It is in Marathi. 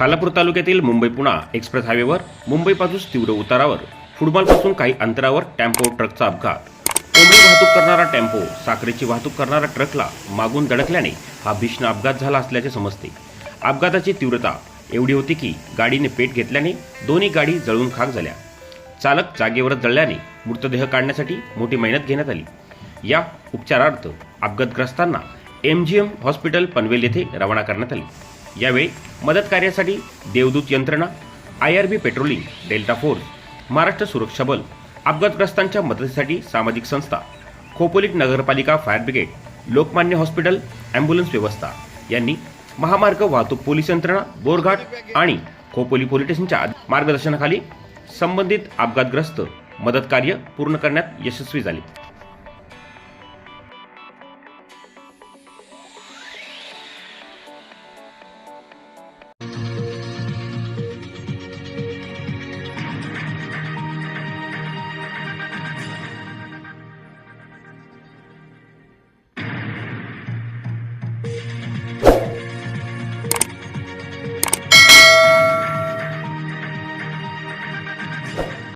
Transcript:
खालापूर तालुक्यातील मुंबई पुणा एक्सप्रेस हायवेवर मुंबईपासून तीव्र उतारावर फुटबॉलपासून काही अंतरावर टेम्पो ट्रकचा अपघात. कोंबडी वाहतूक करणारा टेम्पो साखरेची वाहतूक करणारा ट्रकला मागून धडकल्याने हा भीषण अपघात झाला असल्याचे समजते. अपघाताची तीव्रता एवढी होती की गाडीने पेट घेतल्याने दोन्ही गाडी जळून खाक झाल्या. चालक जागेवरच जळल्याने मृतदेह काढण्यासाठी मोठी मेहनत घेण्यात आली. या उपचारार्थ अपघातग्रस्तांना M G M hospital Panvel येथे रवाना करण्यात आली. यावेळी मदत कार्यासाठी देवदूत यंत्रणा I R B patrolling delta force Maharashtra सुरक्षा बल अपघातग्रस्तांच्या मदतीसाठी सामाजिक संस्था खोपोलीत नगरपालिका fire brigade Lokmanya hospital ambulance व्यवस्था यांनी महामार्ग वाहतूक पोलीस यंत्रणा बोरघाट आणि खोपोली पोलीस स्टेशनच्या मार्गदर्शनाखाली संबंधित अपघातग्रस्त मदत कार्य पूर्ण करण्यात यशस्वी झाले.